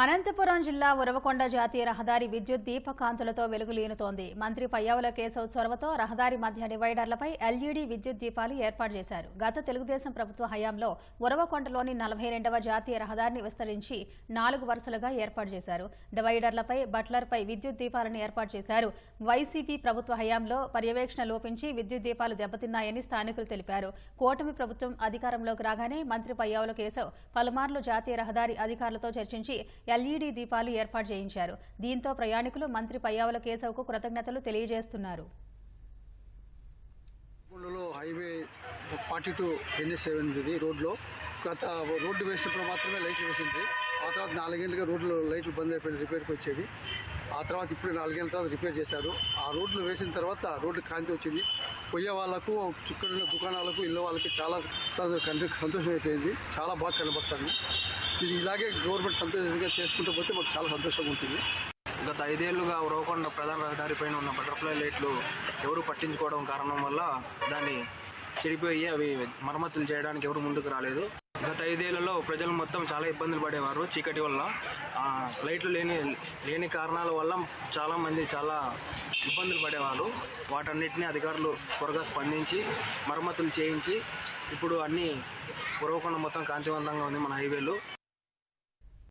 అనంతపురం జిల్లా ఉరవకొండ జాతీయ రహదారి విద్యుత్ దీపకాంతులతో వెలుగులీనుతోంది. మంత్రి పయ్యావుల కేశవ్ చొరవతో రహదారి మధ్య డివైడర్లపై ఎల్ఈడీ విద్యుత్ దీపాలు ఏర్పాటు చేశారు. గత తెలుగుదేశం ప్రభుత్వ హయాంలో ఉరవకొండలోని నలభై రెండవ జాతీయ రహదారిని విస్తరించి నాలుగు వరుసలుగా ఏర్పాటు చేశారు. డివైడర్లపై బట్లర్పై విద్యుత్ దీపాలను ఏర్పాటు చేశారు. వైసీపీ ప్రభుత్వ హయాంలో పర్యవేక్షణ లోపించి విద్యుత్ దీపాలు దెబ్బతిన్నాయని స్థానికులు తెలిపారు. కూటమి ప్రభుత్వం అధికారంలోకి రాగానే మంత్రి పయ్యావుల కేశవ్ పలుమార్లు జాతీయ రహదారి అధికారులతో చర్చించి ఎల్ఈడీ దీపాలు ఏర్పాటు చేయించారు. దీంతో ప్రయాణికులు మంత్రి పయ్యావుల కేశవ్కు కృతజ్ఞతలు తెలియజేస్తున్నారు. Highway forty two NS seven ఇది రోడ్లో. గత రోడ్డు వేసినప్పుడు మాత్రమే లైట్లు వేసింది. ఆ తర్వాత నాలుగేళ్ళుగా రోడ్లు లైట్లు బంద్ అయిపోయిన రిపేర్కి వచ్చేవి. ఆ తర్వాత ఇప్పుడు నాలుగేళ్ళ తర్వాత రిపేర్ చేశారు. ఆ రోడ్లు వేసిన తర్వాత రోడ్డు కాంతి వచ్చింది. పోయే వాళ్ళకు చుక్కడున్న దుకాణాలకు ఇళ్ళ వాళ్ళకి చాలా సంతోషం అయిపోయింది. చాలా బాగా కనబడతాను. ఇది ఇలాగే గవర్నమెంట్ సంతోషంగా చేసుకుంటూ పోతే మాకు చాలా సంతోషంగా ఉంటుంది. గత ఐదేళ్ళుగా ఉరవకొండ ప్రధాన రహదారి పైన ఉన్న బటర్ఫ్లై లైట్లు ఎవరు పట్టించుకోవడం కారణం వల్ల దాన్ని చెడిపోయి అవి మరమ్మతులు చేయడానికి ఎవరు ముందుకు రాలేదు. గత ఐదేళ్ళలో ప్రజలు మొత్తం చాలా ఇబ్బందులు పడేవారు. చీకటి వల్ల లైట్లు లేని లేని కారణాల వల్ల చాలా మంది చాలా ఇబ్బందులు పడేవారు. వాటన్నిటిని అధికారులు త్వరగా స్పందించి మరమ్మతులు చేయించి ఇప్పుడు అన్ని ఉరవకొండ మొత్తం కాంతివంతంగా ఉంది మన హైవేలు.